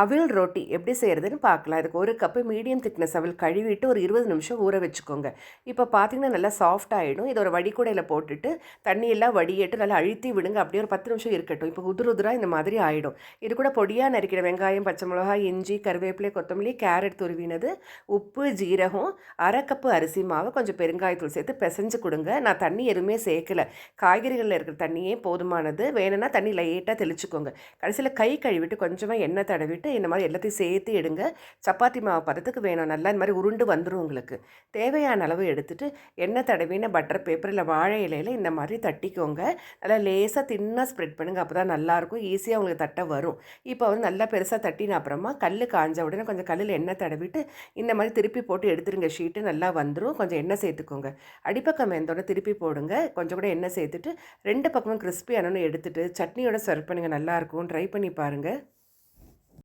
அவில் ரொட்டி எப்படி செய்கிறதுன்னு பார்க்கலாம். இதுக்கு ஒரு கப்பு மீடியம் திக்னஸ் அவில் கழுவிட்டு ஒரு இருபது நிமிஷம் ஊற வச்சுக்கோங்க. இப்போ பார்த்தீங்கன்னா நல்லா சாஃப்ட் ஆகிடும் இதை ஒரு வடிகூடையில் போட்டுட்டு தண்ணியெல்லாம் வடியேட்டு நல்லா அழுத்தி விடுங்க. அப்படியே ஒரு பத்து நிமிஷம் இருக்கட்டும். இப்போ உதிர உதிராக இந்த மாதிரி ஆகிடும் இது கூட பொடியாக நறுக்கிற வெங்காயம் பச்சை மிளகாய் இஞ்சி கருவேப்பிலை கொத்தமல்லி கேரட் துருவினது உப்பு ஜீரகம் அரை கப்பு அரிசி மாவு கொஞ்சம் பெருங்காயத்தூள் சேர்த்து பிசைஞ்சு கொடுங்க. நான் தண்ணி எதுவுமே சேர்க்கலை. காய்கறிகளில் இருக்கிற தண்ணியே போதுமானது. வேணும்னா தண்ணி லைட்டாக தெளிச்சுக்கோங்க. கடைசியில் கை கழுவிட்டு கொஞ்சமாக எண்ணெய் தடவிட்டு இந்த மாதிரி எல்லாத்தையும் சேர்த்து எடுங்க. சப்பாத்தி மாவு பதத்துக்கு வேணும். நல்லா இந்த மாதிரி உருண்டு வந்துடும் உங்களுக்கு. தேவையான அளவு எடுத்துகிட்டு எண்ணெய் தடவின பட்டர் பேப்பர் இல்லை வாழை இலையில் இந்த மாதிரி தட்டிக்கோங்க. நல்லா லேசாக தின்னாக ஸ்ப்ரெட் பண்ணுங்கள் அப்போ தான் நல்லாயிருக்கும் ஈஸியாக உங்களுக்கு தட்டை வரும். இப்போ வந்து நல்லா பெருசாக தட்டின அப்புறமா கல் காஞ்ச உடனே கொஞ்சம் கல்லில் எண்ணெய் தடவிட்டு இந்த மாதிரி திருப்பி போட்டு எடுத்துருங்க. ஷீட்டு நல்லா வந்துடும் கொஞ்சம் எண்ணெய் சேர்த்துக்கோங்க. அடிப்பக்கம் வெந்தோடனே திருப்பி போடுங்க. கொஞ்சம் கூட எண்ணெய் சேர்த்துட்டு ரெண்டு பக்கமும் கிறிஸ்பி ஆனோன்னு எடுத்துட்டு சட்னியோட சர்வ் பண்ணுங்கள் நல்லாயிருக்கும். ட்ரை பண்ணி பாருங்கள்